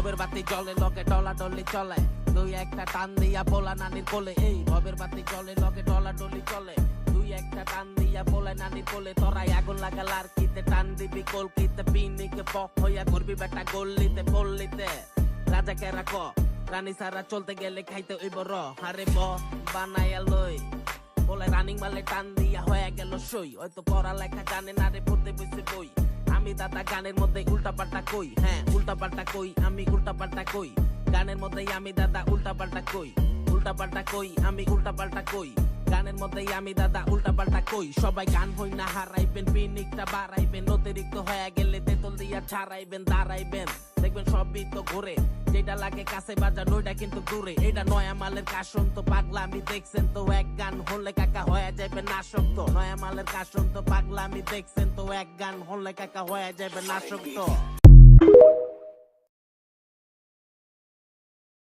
ভবের বাতি জলে লগে ডলা ডলি চলে। দুই একটা টান দিয়া পোলা নানির কোলে। এই ভবের বাতি জলে লগে ডলা ডলি চলে। দুই একটা টান দিয়া পোলা নানির কোলে। তোরাই আগুন লাগাল আর কিতে টান দিবি, কলকিতে পিনিকে পক হইয়া করবি বেটা গল্লিতে, পল্লিতে। রাজা কে? রাখ রানী সারা চলতে গেলে খাইতে ওই বড় হারে ব বানাইয়া লই। বলে রানিং মালে টান দিয়া হয়ে গেল সই। হয়তো পড়ালেখা জানে না রে, পড়তে বসে বই। আমি দাদা গানের মধ্যে উল্টা পাল্টা কই? হ্যাঁ উল্টা পাল্টা কই? আমি উল্টা পাল্টা কই? গানের মধ্যে আমি দাদা উল্টা পাল্টা কই? উল্টা পাল্টা কই? আমি উল্টা পাল্টা কই? গানের মধ্যে আমি দাদা উল্টা পাল্টা কই? সবাই গান হই না, হারাইবেন, পিনিকটা বাড়াইবেন, অতিরিক্ত হয়ে গেলে তেতল দিয়া ছাড়াইবেন, দাঁড়াইবেন। দেখবেন সব তো ঘুরে। যেটা লাগে কাছে বাজার ওইটা কিন্তু দূরে। এটা নয়া মালের কাশন তো পাগলা, আমি দেখছেন তো এক গান হলে কাকা হয়ে যাবে নাশক্ত নয়া মালের কাশন তো পাগলা, আমি দেখছেন তো এক গান হলে কাকা হয়ে যাবে নাশক্ত